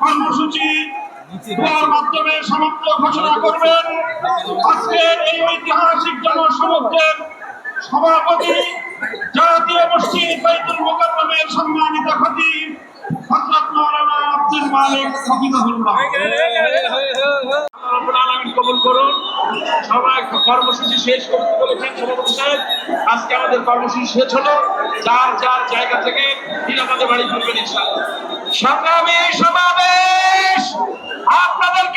কর্মসূচি মাধ্যমে সমাপ্ত ঘোষণা করবেন আজকের এই ঐতিহাসিক জনসমুদ্রের সভাপতি জাতীয় মসজিদ বাইতুল মোকাররমের কবুল করুন। সবাই কর্মসূচি শেষ করতে বলেছেন সভাপতি সাহেব। আজকে আমাদের কর্মসূচি শেষ হলো। যার যার জায়গা থেকে নিরাপদে বাড়ি ফিরবেন ইনশাআল্লাহ। সংগ্রামী সমাবেশ আপনাদেরকে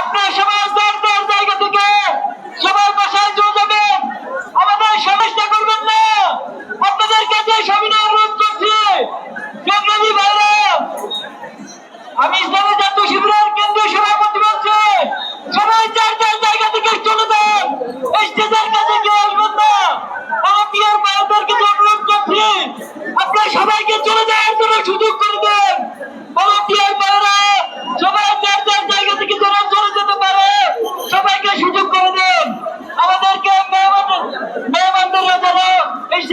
আপনার সমাজ দর জায়গা থেকে সবার বাসায় চলে আমাদের সমস্যা করবেন না আপনাদের কাছে সবিনয় অনুরোধ করছি সংগ্রামী ভাইরা আমি ইসলামী জাতীয় শিবিরের কেন্দ্রীয় সভাপতি বলছি সবাই যার যার জায়গা থেকে চলে যান স্টেজের কাছে কেউ আসবেন না আমার প্রিয় ভাইদেরকে অনুরোধ করছি আপনারা সবাইকে চলে যাওয়ার জন্য সুযোগ করে দেন আমার প্রিয় ভাইরা সবাই যার যার জায়গা থেকে যেন চলে যেতে পারে সবাইকে সুযোগ করে দেন আমাদেরকে মেহমান মেহমানদেররা যেন